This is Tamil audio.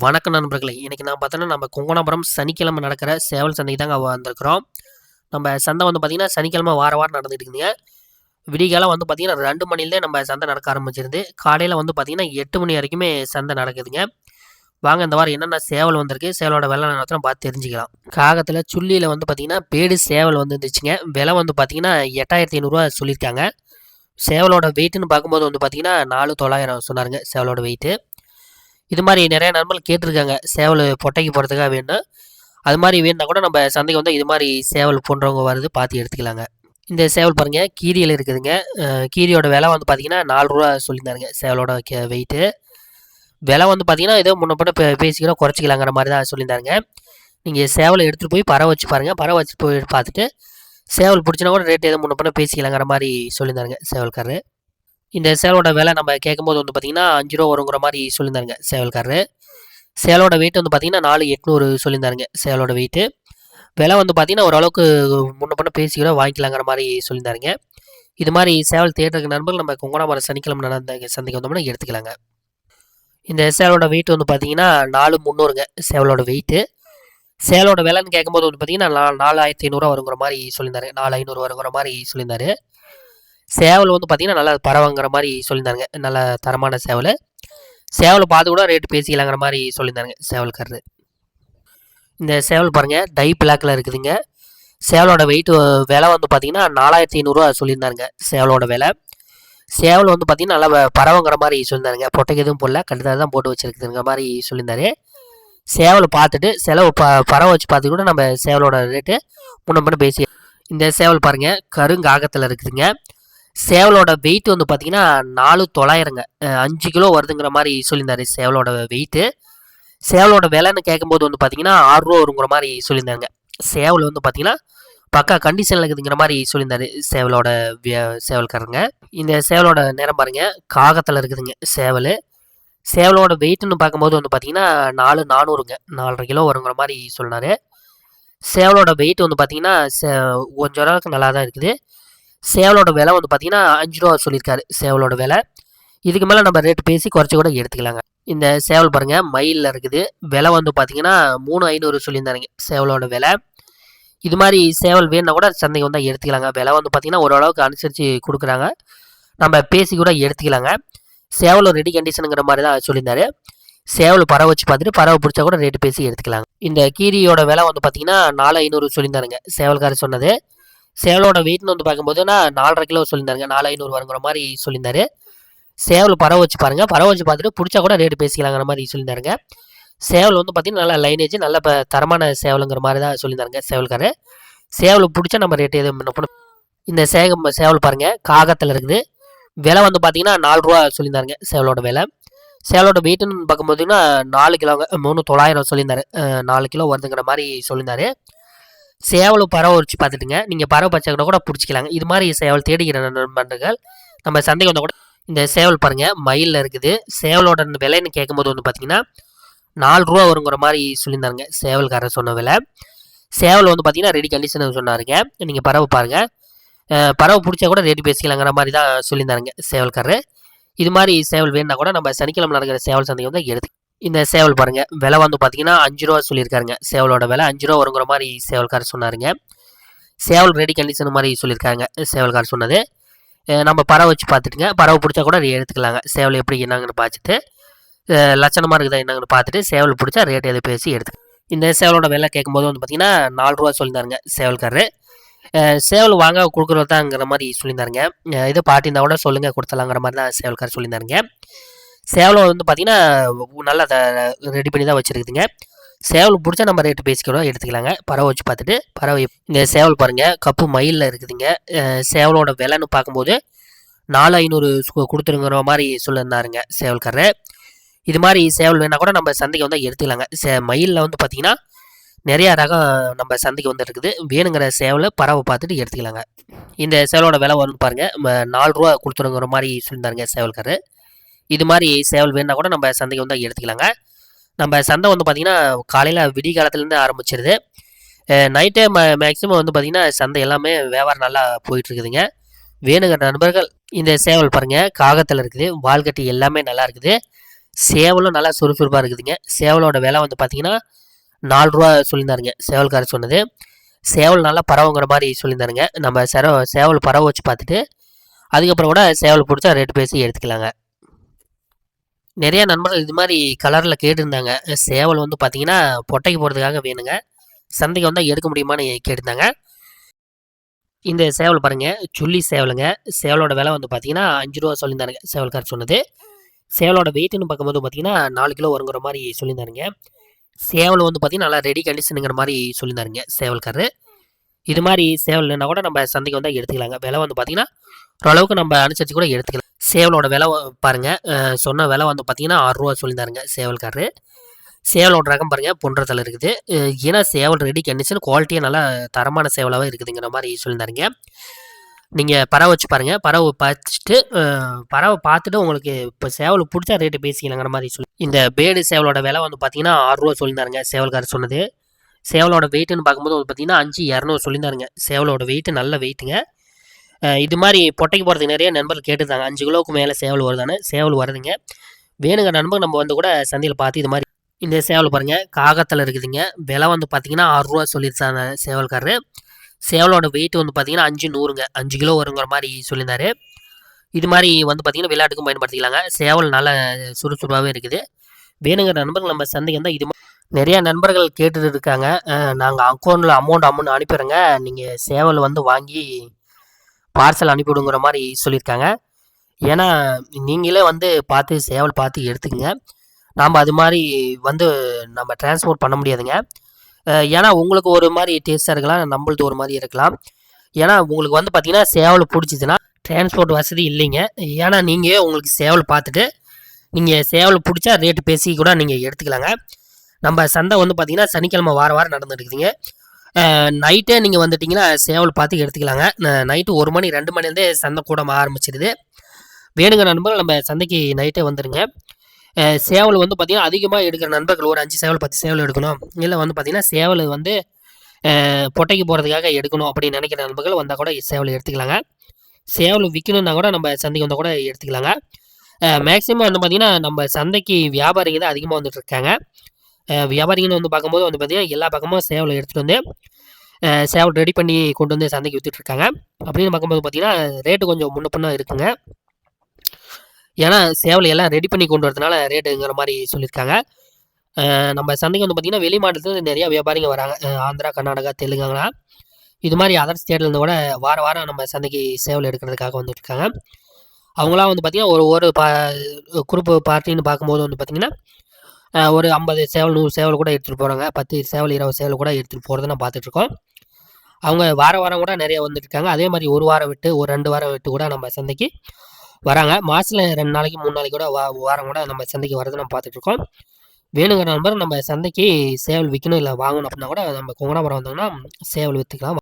வணக்கம் நண்பர்களே. இன்றைக்கி நான் பார்த்தோன்னா நம்ம கொங்கணாபுரம் சனிக்கிழமை நடக்கிற சேவல் சந்தைக்கு தாங்க வந்திருக்கிறோம். நம்ம சந்தை வந்து பார்த்திங்கன்னா சனிக்கிழமை வார வாரம் நடந்துகிட்டு இருக்குதுங்க. விடிகாலம் வந்து பார்த்திங்கன்னா ரெண்டு மணிலேருந்தே நம்ம சந்தை நடக்க ஆரம்பிச்சிருந்து காலையில் வந்து பார்த்திங்கன்னா எட்டு மணி வரைக்குமே சந்தை நடக்குதுங்க. வாங்க இந்த வாரம் என்னென்ன சேவல் வந்திருக்கு சேவலோட விலை நேரத்தில் பார்த்து தெரிஞ்சுக்கலாம். காகத்தில் சுள்ளியில் வந்து பார்த்திங்கன்னா பேடு சேவல் வந்து இருந்துச்சுங்க விலை வந்து பார்த்திங்கன்னா எட்டாயிரத்தி ஐநூறுரூவா சொல்லியிருக்காங்க. சேவலோட வெயிட்டுன்னு பார்க்கும்போது வந்து பார்த்திங்கன்னா நாலு தொள்ளாயிரம் சொன்னாருங்க சேவலோட வெயிட்டு இது மாதிரி நிறைய நண்பர்கள் கேட்டிருக்காங்க சேவல் பொட்டைக்கு போகிறதுக்காக வேணும் அது மாதிரி வேணுன்னா கூட நம்ம சந்தைக்கு வந்து இது மாதிரி சேவல் போன்றவங்க வருது பார்த்து எடுத்துக்கலாங்க. இந்த சேவல் பாருங்கள் கீரியில் இருக்குதுங்க. கீரியோட விலை வந்து பார்த்தீங்கன்னா நாலு ரூபா சொல்லியிருந்தாருங்க சேவலோட கே வெயிட்டு விலை வந்து பார்த்தீங்கன்னா ஏதோ முன்ன பின்ன பே பேசிக்கிறோம் குறைச்சிக்கலாங்கிற மாதிரி தான் சொல்லியிருந்தாருங்க. நீங்கள் சேவலை எடுத்துகிட்டு போய் பறவை வச்சு பாருங்கள் பறவை வச்சுட்டு போய் பார்த்துட்டு சேவல் பிடிச்சினா கூட ரேட் எதுவும் முன்ன பண்ண பேசிக்கலாங்கிற மாதிரி சொல்லியிருந்தாருங்க சேவல்காரரு. இந்த சேவலோட விலை நம்ம கேட்கும்போது வந்து பார்த்தீங்கன்னா அஞ்சு ரூபா வருங்கிற மாதிரி சொல்லியிருந்தாருங்க சேவல்காரரு. சேவலோட வெயிட் வந்து பார்த்தீங்கன்னா நாலு எட்நூறு சொல்லியிருந்தாருங்க சேவலோட வெயிட்டு விலை வந்து பார்த்தீங்கன்னா ஓரளவுக்கு முன்ன பண்ண பேசிக்கிறோம் வாங்கிக்கலாங்கிற மாதிரி சொல்லியிருந்தாருங்க. இது மாதிரி சேவல் தேட்டருக்கு நண்பர்கள் நம்ம கொங்கனாமரம் சனிக்கிழமை நடந்த சந்தைக்கு வந்தோம்னா எடுத்துக்கலாங்க. இந்த சேவலோட வெயிட் வந்து பார்த்தீங்கன்னா நாலு முந்நூறுங்க சேவலோட வெயிட்டு சேலோட விலைன்னு கேட்கும்போது வந்து பார்த்தீங்கன்னா நாலாயிரத்தி ஐநூறுரூவா வருங்கிற மாதிரி சொல்லியிருந்தாரு. நாலு ஐநூறு வருங்கிற மாதிரி சொல்லியிருந்தாரு. சேவல் வந்து பார்த்திங்கன்னா நல்லா பறவைங்கிற மாதிரி சொல்லியிருந்தாங்க. நல்ல தரமான சேவல். சேவலை பார்த்து கூட ரேட்டு பேசிக்கலாங்கிற மாதிரி சொல்லியிருந்தாங்க சேவல்காரரு. இந்த சேவல் பாருங்கள் டை பிளாக்கில் இருக்குதுங்க. சேவலோட வெயிட் விலை வந்து பார்த்தீங்கன்னா நாலாயிரத்தி ஐநூறுரூவா சொல்லியிருந்தாருங்க சேவலோட விலை. சேவல் வந்து பார்த்திங்கன்னா நல்லா பரவங்கிற பறவைங்கிற மாதிரி சொல்லியிருந்தாருங்க. பொட்டைக்கு எதுவும் போடல கண்டிப்பாக தான் போட்டு வச்சுருக்குதுங்கிற மாதிரி சொல்லியிருந்தாரு. சேவலை பார்த்துட்டு செலவு ப பறவை வச்சு பார்த்து கூட நம்ம சேவலோட ரேட்டு முன்ன முன்னே பேசி இந்த சேவல் பாருங்கள் கருங்காகத்தில் இருக்குதுங்க. சேவலோட வெயிட் வந்து பார்த்தீங்கன்னா நாலு தொள்ளாயிரங்க. அஞ்சு கிலோ வருதுங்கிற மாதிரி சொல்லியிருந்தாரு சேவலோட வெயிட்டு சேவலோட விலைன்னு கேட்கும்போது வந்து பார்த்தீங்கன்னா ஆறு ரூபா வருங்கிற மாதிரி சொல்லியிருந்தாங்க. சேவல் வந்து பார்த்தீங்கன்னா பக்கா கண்டிஷனில் இருக்குதுங்கிற மாதிரி சொல்லியிருந்தாரு சேவலோட விய- சேவல்காரங்க. இந்த சேவலோட நேரம் பாருங்க. காகத்தில் இருக்குதுங்க சேவல். சேவலோட வெயிட்னு பார்க்கும்போது வந்து பார்த்தீங்கன்னா நாலு நானூறுங்க. நாலரை கிலோ வருங்கிற மாதிரி சொன்னார் சேவலோட வெயிட் வந்து பார்த்தீங்கன்னா சே- கொஞ்சம் அளவுக்கு நல்லா தான் இருக்குது. சேவலோட விலை வந்து பார்த்தீங்கன்னா அஞ்சு ரூபா சொல்லியிருக்காரு சேவலோட விலை. இதுக்கு மேலே நம்ம ரேட் பேசி குறைச்சி கூட எடுத்துக்கலாங்க. இந்த சேவல் பாருங்கள் மயிலில் இருக்குது. விலை வந்து பார்த்தீங்கன்னா மூணு ஐநூறு சொல்லியிருந்தாருங்க சேவலோட விலை. இது மாதிரி சேவல் வேணுன்னா கூட சந்தைக்கு வந்தால் எடுத்துக்கலாங்க. விலை வந்து பார்த்தீங்கன்னா ஓரளவுக்கு அனுசரித்து கொடுக்குறாங்க. நம்ம பேசி கூட எடுத்துக்கலாங்க. சேவலும் ரெடி கண்டிஷனுங்கிற மாதிரி தான் சொல்லியிருந்தாரு. சேவல் பறவை வச்சு பார்த்துட்டு பறவை பிடிச்சா கூட ரேட்டு பேசி எடுத்துக்கலாங்க. இந்த கீரியோட விலை வந்து பார்த்தீங்கன்னா நாலு ஐநூறு சொல்லியிருந்தாருங்க சேவல்காரர் சொன்னது. சேவலோட வெயிட்னு வந்து பார்க்கும்போதுன்னா நாலரை கிலோ சொல்லியிருந்தாருங்க. நாலு ஐநூறு வருங்கிற மாதிரி சொல்லியிருந்தாரு. சேவல் பறவை வச்சு பாருங்கள் பறவை வச்சு பார்த்துட்டு பிடிச்சா கூட ரேட்டு பேசிக்கலாங்கிற மாதிரி சொல்லியிருந்தாருங்க. சேவல் வந்து பார்த்திங்கன்னா நல்லா லைனேஜ் நல்ல இப்போ தரமான சேவலுங்கிற மாதிரி தான் சொல்லியிருந்தாருங்க சேவல்காரு சேவல் பிடிச்சா நம்ம ரேட்டு எதுவும் என்ன பின்ன இந்த சேகம் சேவல் பாருங்கள் காகத்தில் இருக்குது. விலை வந்து பார்த்தீங்கன்னா நாலு ரூபா சொல்லியிருந்தாருங்க சேவலோட விலை. சேவலோட வெயிட்டுன்னு பார்க்கும்போதுன்னா நாலு கிலோங்க மூணு தொள்ளாயிரம் சொல்லியிருந்தாரு. நாலு கிலோ வருதுங்கிற மாதிரி சொல்லியிருந்தாரு. சேவலும் பறவை வச்சு பார்த்துட்டுங்க. நீங்கள் பறவை பச்சை கூட பிடிச்சிக்கலாங்க. இது மாதிரி சேவல் தேடிக்கிற நண்பர்கள் நம்ம சந்தைக்கு வந்தால் கூட இந்த சேவல் பாருங்கள் மயிலில் இருக்குது. சேவலோட விலைன்னு கேட்கும்போது வந்து பார்த்தீங்கன்னா நாலு ரூபா வருங்கிற மாதிரி சொல்லியிருந்தாருங்க சேவல்காரர் சொன்ன விலை. சேவல் வந்து பார்த்தீங்கன்னா ரெடி கண்டிஷன் சொன்னாருங்க. நீங்கள் பறவை பாருங்கள் பறவை பிடிச்சா கூட ரேட்டு பேசிக்கலாங்கிற மாதிரி தான் சொல்லியிருந்தாருங்க சேவல்காரரு. இது மாதிரி சேவல் வேணுன்னா கூட நம்ம சனிக்கிழமை நடக்கிற சேவல் சந்தைக்கு வந்து எடுத்து இந்த சேவல் பாருங்க. விலை வந்து பார்த்தீங்கன்னா அஞ்சு ரூபா சொல்லியிருக்காருங்க. சேவலோட விலை அஞ்சு ரூபா வருங்கிற மாதிரி சேவல்காரர் சொன்னாருங்க. சேவல் ரெடி கண்டிஷன் மாதிரி சொல்லியிருக்காங்க. சேவல்காரர் சொன்னது. நம்ம பறவை வச்சு பார்த்துட்டுங்க. பறவை பிடிச்சா கூட எடுத்துக்கலாங்க. சேவல் எப்படி என்னங்கன்னு பார்த்துட்டு லட்சணமாக இருக்குதா என்னங்கன்னு பார்த்துட்டு சேவல் பிடிச்சா ரேட் எதை பேசி எடுத்து இந்த சேவலோட விலை கேட்கும்போது வந்து பார்த்தீங்கன்னா நாலு ரூபா சொல்லியிருந்தாருங்க சேவல்காரரு. சேவல் வாங்க கொடுக்குறதாங்கிற மாதிரி சொல்லியிருந்தாருங்க. இதை இது பாட்டியிருந்தா கூட சொல்லுங்கள் கொடுத்தலாங்கிற மாதிரி தான் சேவல்காரர் சொல்லியிருந்தாருங்க. சேவலம் வந்து பார்த்தீங்கன்னா நல்லா ரெடி பண்ணி தான் வச்சுருக்குதுங்க. சேவல் பிடிச்சா நம்ம ரேட்டு பேசிக்கிறோம் எடுத்துக்கலாங்க. பறவை வச்சு பார்த்துட்டு பறவை இந்த சேவல் பாருங்கள் கப்பு மயிலில் இருக்குதுங்க. சேவலோட விலைன்னு பார்க்கும்போது நாலு ஐநூறு கொடுத்துருங்கிற மாதிரி சொல்லியிருந்தாருங்க சேவல்காரர். இது மாதிரி சேவல் வேணால் கூட நம்ம சந்தைக்கு வந்து எடுத்துக்கலாங்க. சே மயிலில் வந்து பார்த்திங்கன்னா நிறையா ரகம் நம்ம சந்தைக்கு வந்து இருக்குது வேணுங்கிற சேவலை பறவை பார்த்துட்டு எடுத்துக்கலாங்க. இந்த சேவலோட விலை வரும்னு பாருங்கள் நாலு ரூபா கொடுத்துருங்கிற மாதிரி சொல்லியிருந்தாருங்க சேவல்காரர். இது மாதிரி சேவல் வேணா கூட நம்ம சந்தைக்கு வந்து எடுத்துக்கலாங்க. நம்ம சந்தை வந்து பார்த்திங்கன்னா காலையில் விடிய காலத்துலேருந்து ஆரம்பிச்சிருது நைட்டே ம மேக்ஸிமம் வந்து பார்த்திங்கன்னா சந்தை எல்லாமே வியாபாரம் நல்லா போயிட்டுருக்குதுங்க. வேணுங்கிற நண்பர்கள் இந்த சேவல் பாருங்கள் காகத்தில் இருக்குது வால்கட்டி எல்லாமே நல்லா இருக்குது. சேவலும் நல்லா சுறுசுறுப்பாக இருக்குதுங்க. சேவலோட விலை வந்து பார்த்தீங்கன்னா நாலு ரூபா சொல்லியிருந்தாருங்க சேவல்காரர் சொன்னது. சேவல் நல்லா பறவைங்கிற மாதிரி சொல்லியிருந்தாருங்க. நம்ம செர சேவல் பறவை வச்சு பார்த்துட்டு அதுக்கப்புறம் கூட சேவல் பிடிச்சா ரேட்டு பேசி எடுத்துக்கலாங்க. நிறைய நண்பர்கள் இது மாதிரி கலரில் கேட்டிருந்தாங்க. சேவல் வந்து பார்த்தீங்கன்னா பொட்டைக்கு போகிறதுக்காக வேணுங்க. சந்தைக்கு வந்தால் எடுக்க முடியுமான்னு கேட்டிருந்தாங்க. இந்த சேவல் பாருங்க சுள்ளி சேவலுங்க. சேவலோட விலை வந்து பார்த்தீங்கன்னா அஞ்சு ரூபா சொல்லியிருந்தாருங்க சேவல்கார் சொன்னது. சேவலோட வெயிட்னு பார்க்கும்போது பார்த்தீங்கன்னா நாலு கிலோ வருங்கிற மாதிரி சொல்லியிருந்தாருங்க. சேவல் வந்து பார்த்தீங்கன்னா நல்லா ரெடி கண்டிஷனுங்கிற மாதிரி சொல்லியிருந்தாருங்க சேவல்கார் இது மாதிரி சேவல் இல்லைன்னா கூட நம்ம சந்தைக்கு வந்தால் எடுத்துக்கலாங்க. விலை வந்து பார்த்தீங்கன்னா ஓரளவுக்கு நம்ம அனுசரித்து கூட எடுத்துக்கலாம். சேவலோட விலை பாருங்கள் சொன்ன விலை வந்து பார்த்தீங்கன்னா ஆறுரூவா சொல்லியிருந்தாருங்க சேவல்காரரு. சேவலோட ரகம் பாருங்கள் பொன்றத்தில் இருக்குது. ஏன்னா சேவல் ரெடி கண்டிஷன் குவாலிட்டியாக நல்லா தரமான சேவலாகவே இருக்குதுங்கிற மாதிரி சொல்லியிருந்தாருங்க. நீங்கள் பறவை வச்சு பாருங்கள் பறவை பார்த்துட்டு பறவை பார்த்துட்டு உங்களுக்கு இப்போ சேவல் பிடிச்சா ரேட்டு பேசிக்கலாங்கிற மாதிரி சொல்லி இந்த பேடு சேவலோட விலை வந்து பார்த்தீங்கன்னா ஆறுரூவா சொல்லியிருந்தாருங்க சேவல்காரர் சொன்னது. சேவலோட வெயிட்டுன்னு பார்க்கும்போது வந்து பார்த்தீங்கன்னா அஞ்சு இரநூறு சொல்லியிருந்தாருங்க. சேவலோட வெயிட்டு நல்ல வெயிட்டுங்க இது மாதிரி பொட்டைக்கு போகிறதுக்கு நிறைய நண்பர்கள் கேட்டுருந்தாங்க. அஞ்சு கிலோவுக்கு மேலே சேவல் வருதானே சேவல் வருதுங்க. வேணுங்க நண்பர் நம்ம வந்து கூட சந்தையில் பார்த்து இது மாதிரி இந்த சேவல் பாருங்கள் காகத்தில் இருக்குதுங்க. விலை வந்து பார்த்தீங்கன்னா ஆறுரூவா சொல்லியிருந்தாங்க சேவல்காரரு. சேவலோட வெயிட் வந்து பார்த்தீங்கன்னா அஞ்சு நூறுங்க. அஞ்சு கிலோ வருங்கிற மாதிரி சொல்லியிருந்தாரு. இது மாதிரி வந்து பார்த்தீங்கன்னா விளையாட்டுக்கும் பயன்படுத்திக்கலாங்க. சேவல் நல்ல சுறுசுறுப்பாகவே இருக்குது. வேணுங்கிற நண்பர்கள் நம்ம சந்தைக்கு வந்தால் இது நிறையா நண்பர்கள் கேட்டுட்டு இருக்காங்க. நாங்கள் அக்கௌண்ட்டில் அமௌண்ட் அமௌண்ட் அனுப்பிடுறேங்க. நீங்கள் சேவல் வந்து வாங்கி பார்சல் அனுப்பிவிடுங்கிற மாதிரி சொல்லியிருக்காங்க. ஏன்னா நீங்களே வந்து பார்த்து சேவல் பார்த்து எடுத்துக்கங்க. நாம் அது மாதிரி வந்து நம்ம டிரான்ஸ்போர்ட் பண்ண முடியாதுங்க. ஏன்னா உங்களுக்கு ஒரு மாதிரி டேஸ்ட்டாக இருக்கலாம் நம்மளுது ஒரு மாதிரி இருக்கலாம். ஏன்னா உங்களுக்கு வந்து பார்த்தீங்கன்னா சேவல் பிடிச்சிதுன்னா டிரான்ஸ்போர்ட் வசதி இல்லைங்க. ஏன்னா நீங்கள் உங்களுக்கு சேவல் பார்த்துட்டு நீங்கள் சேவல் பிடிச்சா ரேட்டு பேசி கூட நீங்கள் எடுத்துக்கலாங்க. நம்ம சந்தை வந்து பார்த்திங்கன்னா சனிக்கிழமை வார வாரம் நடந்துட்டுருக்குதுங்க நைட்டே நீங்கள் வந்துட்டிங்கன்னா சேவல் பார்த்து எடுத்துக்கலாங்க. நைட்டு ஒரு மணி ரெண்டு மணிலேருந்தே சந்தை கூட ஆரம்பிச்சிடுது வேணுங்க நண்பர்கள் நம்ம சந்தைக்கு நைட்டே வந்துடுங்க சேவல் வந்து பார்த்திங்கன்னா அதிகமாக எடுக்கிற நண்பர்கள் ஒரு அஞ்சு சேவல் பத்து சேவல் எடுக்கணும். இல்லை வந்து பார்த்திங்கன்னா சேவல் வந்து பொட்டைக்கு போகிறதுக்காக எடுக்கணும் அப்படின்னு நினைக்கிற நண்பர்கள் வந்தால் கூட சேவல் எடுத்துக்கலாங்க. சேவல் விற்கணுன்னா கூட நம்ம சந்தைக்கு வந்தால் கூட எடுத்துக்கலாங்க. மேக்ஸிமம் வந்து பார்த்திங்கன்னா நம்ம சந்தைக்கு வியாபாரிங்க தான் அதிகமாக வந்துட்டு இருக்காங்க. வியாபாரிகள் வியாபாரிங்கன்னு வந்து பார்க்கும்போது வந்து பார்த்திங்கன்னா எல்லா பக்கமும் சேவலை எடுத்துகிட்டு வந்து சேவல் ரெடி பண்ணி கொண்டு வந்து சந்தைக்கு விற்றுட்ருக்காங்க அப்படின்னு பார்க்கும்போது பார்த்திங்கன்னா ரேட்டு கொஞ்சம் முன்ன பின்ன இருக்குங்க. ஏன்னா சேவலை எல்லாம் ரெடி பண்ணி கொண்டு வரதுனால ரேட்டுங்கிற மாதிரி சொல்லியிருக்காங்க. நம்ம சந்தைக்கு வந்து பார்த்திங்கன்னா வெளி மாநிலத்துலேருந்து நிறையா வியாபாரிங்க வராங்க. ஆந்திரா கர்நாடகா தெலுங்கானா இது மாதிரி அதர் ஸ்டேட்லேருந்து கூட வார வாரம் நம்ம சந்தைக்கு சேவல் எடுக்கிறதுக்காக வந்துட்டுருக்காங்க அவங்களாம் வந்து பார்த்திங்கன்னா ஒரு ஒரு பா குரூப்பு பார்ட்டின்னு பார்க்கும்போது வந்து பார்த்திங்கன்னா ஒரு ஐம்பது சேவல் நூறு சேவல் கூட எடுத்துகிட்டு போகிறாங்க பத்து சேவல் இருபது சேவல் கூட எடுத்துகிட்டு போகிறத நான் பார்த்துட்ருக்கோம் அவங்க வார வாரம் கூட நிறைய வந்துட்டுருக்காங்க அதே மாதிரி ஒரு வாரம் விட்டு ஒரு ரெண்டு வாரம் விட்டு கூட நம்ம சந்தைக்கு வராங்க. மாதத்தில் ரெண்டு நாளைக்கு மூணு நாளைக்கு கூட வா வாரம் கூட நம்ம சந்தைக்கு வரதை நம்ம பார்த்துட்ருக்கோம் வேணுங்கிற நண்பர் நம்ம சந்தைக்கு சேவல் விற்கணும் இல்லை வாங்கணும் அப்படின்னா கூட நம்ம கொங்கனாபுரம் வந்தோம்னா சேவல் விற்றுக்கலாம்